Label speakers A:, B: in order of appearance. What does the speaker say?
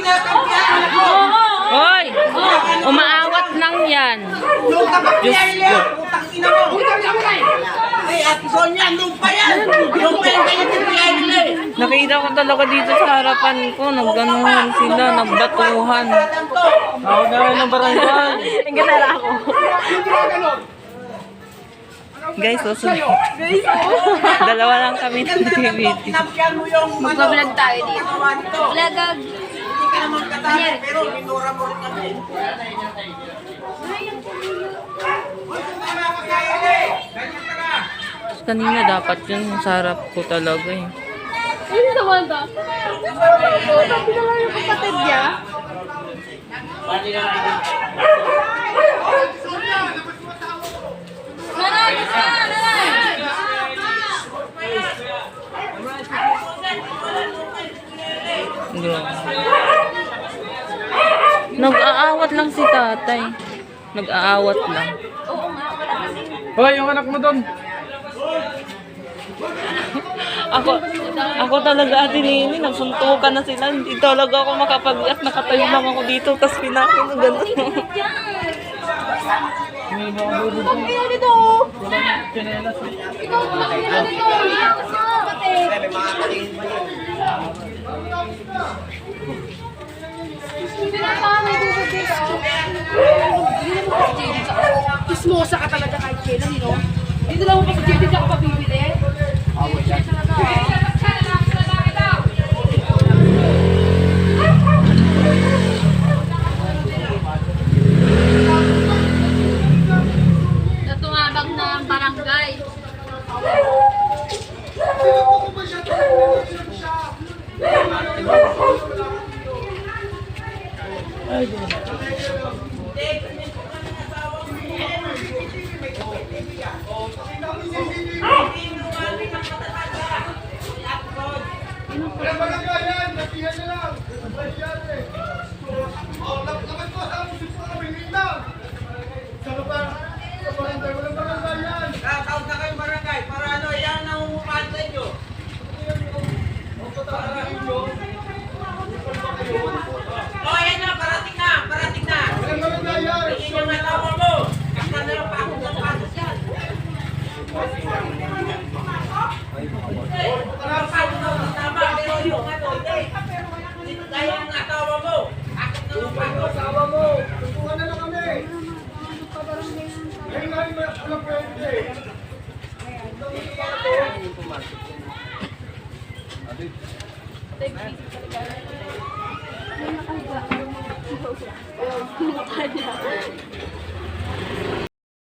A: kinakampihan ako.
B: Hoy! Umaawat lang yan.
A: Nung kapagpihan niya, putang ina mo. Ay, Ate Sonia, nung pa yan. Nung pa yan kayo kampihan nila eh.
B: Nakita ko talaga dito sa harapan ko. Nagganuhan sila, nagbatuhan.
C: Tawag na rin ng barangay.
B: Ang gatara ako. Guys, susunod. Dalawa lang kami ng
A: yung ano,
D: Magbablog tayo dito. Vlogag.
A: Ka naman katali, pero minura mo rin kami.
B: Kanina dapat yun sa harap ko talaga eh.
D: Ano sa Wanda? Sabi na yung kapatid niya. Nanay, isa! Nanay!
B: Grabe. Nag-aawat lang si tatay. Nag-aawat lang.
C: Hoy, yung anak mo doon.
B: Ako, ako talaga ate Nini, nagsuntukan na sila. Hindi talaga ako makapag-at nakatayo lang ako dito. Tapos pinakin na gano'n.
D: Kaya dito! Ikaw, makikita dito! Tsaka Kismosa ka talaga kahit kailan, you know? Dito lang mo pa si JD tsaka pabibili. Away talaga. Natumabag na ang barangay.
A: Kakaunt Thank you.